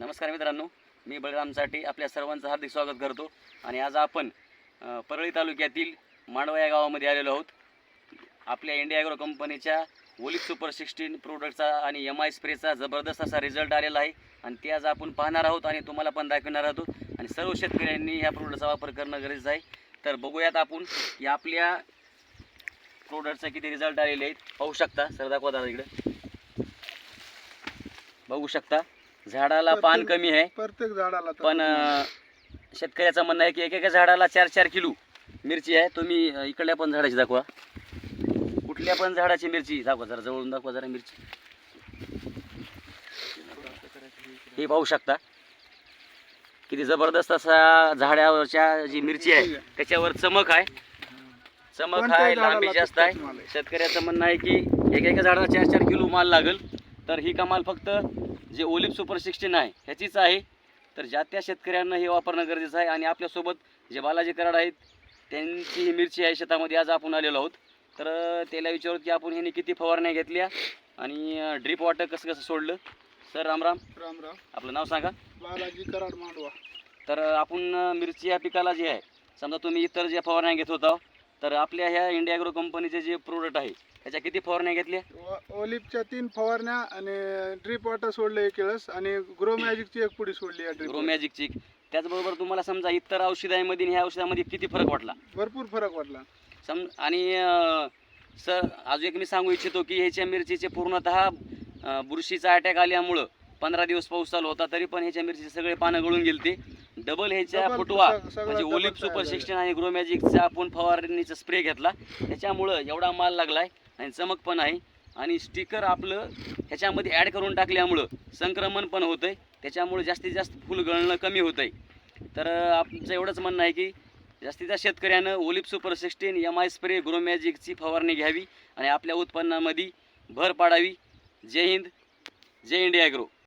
नमस्कार मित्रांनो मी बळरामसाठी आपल्या सर्वांचं हार्दिक स्वागत करतो. आणि आज आपण परळी तालुक्यातील मांडवा या गावामध्ये आलेलो आहोत. आपल्या इंडिया ॲग्रो कंपनीच्या ओलिक सुपर सिक्स्टीन प्रोडक्टचा आणि एम आय स्प्रेचा जबरदस्त असा रिझल्ट आलेला आहे. आणि ते आज आपण पाहणार आहोत आणि तुम्हाला पण दाखवणार आहोत. आणि सर्व शेतकऱ्यांनी ह्या प्रोडक्टचा वापर करणं गरजेचं आहे. तर बघूयात आपण या आपल्या प्रोडक्टचा किती रिझल्ट आलेले आहेत. पाहू शकता सर दाखवा दादा इकडे. बघू शकता. झाडाला पान कमी आहे प्रत्येक झाडाला तर पण अं, शेतकऱ्याचं म्हणणं आहे की एकेका झाडाला चार चार किलो मिरची आहे. तुम्ही अं, इकडल्या पण झाडाची दाखवा. कुठल्या पण झाडाची मिरची दाखवा जरा जवळून दाखवा जरा मिरची. हे पाहू शकता. किती जबरदस्त असा झाडावरच्या जी मिरची आहे त्याच्यावर चमक आहे. चमक कोणत्याही आहे झाडाला लांबी जास्त आहे. माल आहे. शेतकऱ्याचं म्हणणं आहे की एकेका झाडाला चार चार किलो माल लागेल तर ही कमाल फक्त जे ओलिप सुपर सिक्स्टीन आहे ह्याचीच आहे. तर ज्या त्या शेतकऱ्यांना हे वापरणं गरजेचं आहे आणि आपल्यासोबत जे बालाजी कराड आहेत त्यांची ही मिरची आहे शेतामध्ये आज आपण आलेलो आहोत. तर त्याला विचारू की आपण ह्यांनी किती फवारण्या घेतल्या आणि ड्रीप वॉटर कसं कसं सोडलं? सर रामराम राम. राम आपलं नाव सांगा. बालाजी कराड मांडवा. तर आपण मिरची या पिकाला जे आहे समजा तुम्ही इतर जे फवारण्या घेत होता तर आपल्या ह्या इंडिया ॲग्रो कंपनीचे जे प्रोडक्ट आहे त्याच्या किती फवारण्या घेतल्या? ओलिपच्या तीन फवारण्या आणि ड्रीप वॉटर सोडले एक वेळेस आणि ग्रो मॅजिकची एक पुडी सोडली या ग्रो मॅजिकची त्याचबरोबर तुम्हाला समजा इतर औषधांमध्ये आणि ह्या औषधामध्ये किती फरक वाटला? भरपूर फरक वाटला. सम आणि सर अजून एक मी सांगू इच्छितो की ह्याच्या मिरचीचे पूर्णतः अं, बुरशीचा अटॅक आल्यामुळं पंधरा दिवस पाऊस चालू होता तरी पण ह्याच्या मिरचीचे सगळे पानं गळून गेलते. डबल ह्याच्या फुटवा म्हणजे ओलिप सुपर. सिक्स्टीन आणि ग्रो मॅजिकचा आपण फवारणीचा स्प्रे घेतला. त्याच्यामुळं एवढा माल लागलाय आणि चमक पण आहे. आणि स्टिकर आपलं ह्याच्यामध्ये ॲड करून टाकल्यामुळं संक्रमण पण होतंय. त्याच्यामुळे जास्तीत जास्त फुल गळणं कमी होतंय. तर अं, आमचं एवढंच म्हणणं आहे की जास्तीत जास्त शेतकऱ्यानं Olip super sixteen M I spray grow मॅजिकची फवारणी घ्यावी आणि आपल्या उत्पन्नामध्ये भर पाडावी. जय हिंद जय इंडिया ॲग्रो